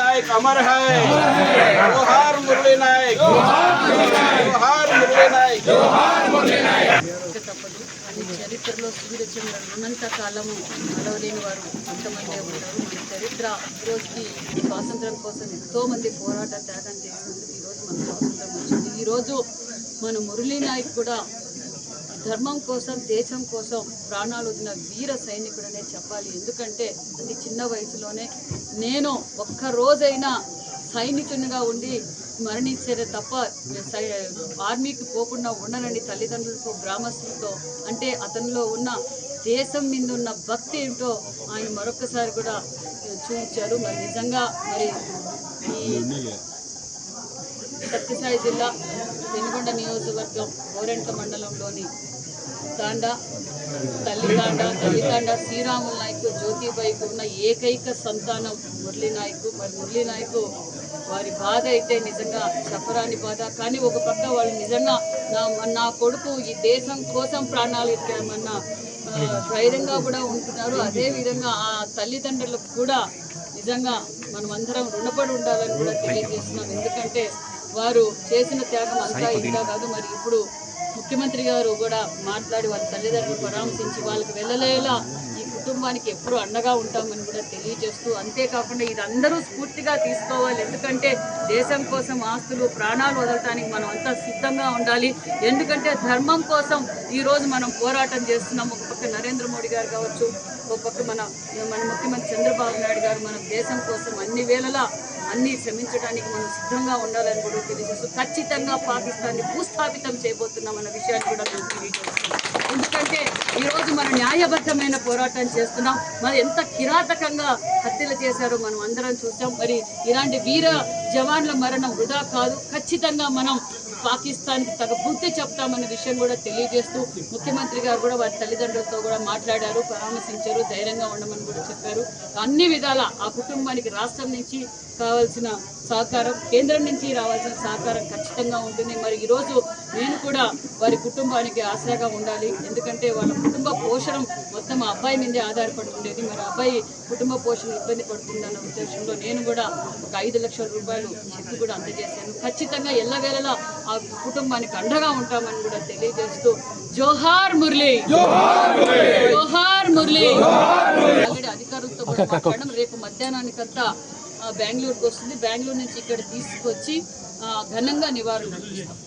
नायक अमर है जोहार मुरली नायक जोहार मुरली नायक తప్పదు అది చరిత్రలో సూర్యచంద్ర ఉన్నంత కాలము నడవలేని వారు కొంతమంది ఉంటారు మన చరిత్ర ఈ రోజుకి స్వాతంత్రం కోసం ఎంతో మంది పోరాట త్యాగం చేసినందుకు ఈరోజు మన స్వాతంత్రం వచ్చింది ఈరోజు మన మురళీ నాయక్ కూడా ధర్మం కోసం దేశం కోసం ప్రాణాలు వదిలిన వీర సైనికుడనే చెప్పాలి. ఎందుకంటే అతి చిన్న వయసులోనే నేను ఒక్క రోజైనా సైనికునిగా ఉండి మరణించేదే తప్ప సై- ఆర్మీకి పోకుండా ఉండనని తల్లిదండ్రులతో గ్రామస్తులతో అంటే అతనిలో ఉన్న దేశం మీద ఉన్న భక్తి ఏంటో ఆయన మరొకసారి కూడా చూపించారు. మరి నిజంగా మరి ఈ సత్యసాయి జిల్లా పెనుగొండ నియోజకవర్గం ఓరెంట మండలంలోని తాండ తల్లితాండ తల్లితాండ శ్రీరాముల నాయకు జ్యోతిబాయికు ఉన్న ఏకైక సంతానం మురళీ నాయకు. మరి మురళీ నాయకు వారి బాధ అయితే నిజంగా చెప్పరాని బాధ. కానీ ఒక పక్క వాళ్ళు నిజంగా నా నా కొడుకు ఈ దేశం కోసం ప్రాణాలు ఇచ్చామన్న ధైర్యంగా కూడా ఉంటున్నారు. అదే విధంగా ఆ తల్లిదండ్రులకు కూడా నిజంగా మనం అందరం రుణపడి ఉండాలని కూడా తెలియజేస్తున్నాం. ఎందుకంటే వారు చేసిన త్యాగం అంతా ఇంతా కాదు మరి ఇప్పుడు ముఖ్యమంత్రి గారు కూడా మాట్లాడి వాళ్ళ తల్లిదండ్రులు పరామర్శించి వాళ్ళకి వెళ్ళలేలా ఈ కుటుంబానికి ఎప్పుడు అండగా ఉంటామని కూడా తెలియజేస్తూ అంతేకాకుండా ఇది అందరూ స్ఫూర్తిగా తీసుకోవాలి. ఎందుకంటే దేశం కోసం ఆస్తులు ప్రాణాలు వదలటానికి మనం అంతా సిద్ధంగా ఉండాలి. ఎందుకంటే ధర్మం కోసం ఈరోజు మనం పోరాటం చేస్తున్నాం ఒక పక్క నరేంద్ర మోడీ గారు కావచ్చు ఒక పక్క మన మన ముఖ్యమంత్రి చంద్రబాబు నాయుడు గారు మనం దేశం కోసం అన్ని వేళలా అన్నీ శ్రమించడానికి మనం సిద్ధంగా ఉండాలని కూడా తెలియజేస్తూ ఖచ్చితంగా పాకిస్తాన్ని భూస్థాపితం చేయబోతున్నామన్న విషయాన్ని కూడా మనం తెలియజేస్తున్నాం. న్యాయబద్ధమైన పోరాటం చేస్తున్నాం. మరి ఎంత కిరాతకంగా హత్యలు చేశారో మనం అందరం చూసాం. మరి ఇలాంటి వీర జవాన్ల మరణం వృధా కాదు. ఖచ్చితంగా మనం పాకిస్తాన్కి తగ బుద్ధి చెప్తామన్న విషయం కూడా తెలియజేస్తూ ముఖ్యమంత్రి గారు కూడా వారి తల్లిదండ్రులతో కూడా మాట్లాడారు పరామర్శించారు ధైర్యంగా ఉండమని కూడా చెప్పారు. అన్ని విధాల ఆ కుటుంబానికి రాష్ట్రం నుంచి కావాల్సిన సహకారం కేంద్రం నుంచి రావాల్సిన సహకారం ఖచ్చితంగా ఉంటుంది. మరి ఈరోజు నేను కూడా వారి కుటుంబానికి ఆసరాగా ఉండాలి. ఎందుకంటే వాళ్ళ కుటుంబ పోషణ మొత్తం ఆ అబ్బాయి మీదే ఆధారపడి ఉండేది. మరి అబ్బాయి కుటుంబ పోషణ ఇబ్బంది పడుతుందన్న ఉద్దేశంలో నేను కూడా ఒక ఐదు లక్షల రూపాయలు చెక్ కూడా అందజేశాను. ఖచ్చితంగా ఎల్లవేళలా ఆ కుటుంబానికి అండగా ఉంటామని కూడా తెలియజేస్తూ జోహార్ మురళి. జోహార్ మురళి. ఆల్రెడీ అధికారులతో మాట్లాడడం. రేపు మధ్యాహ్నానికంతా ఆ, బెంగళూరుకు వస్తుంది. బెంగళూరు నుంచి ఇక్కడ తీసుకొచ్చి ఆ, ఘనంగా నివారణ అర్పిస్తాం.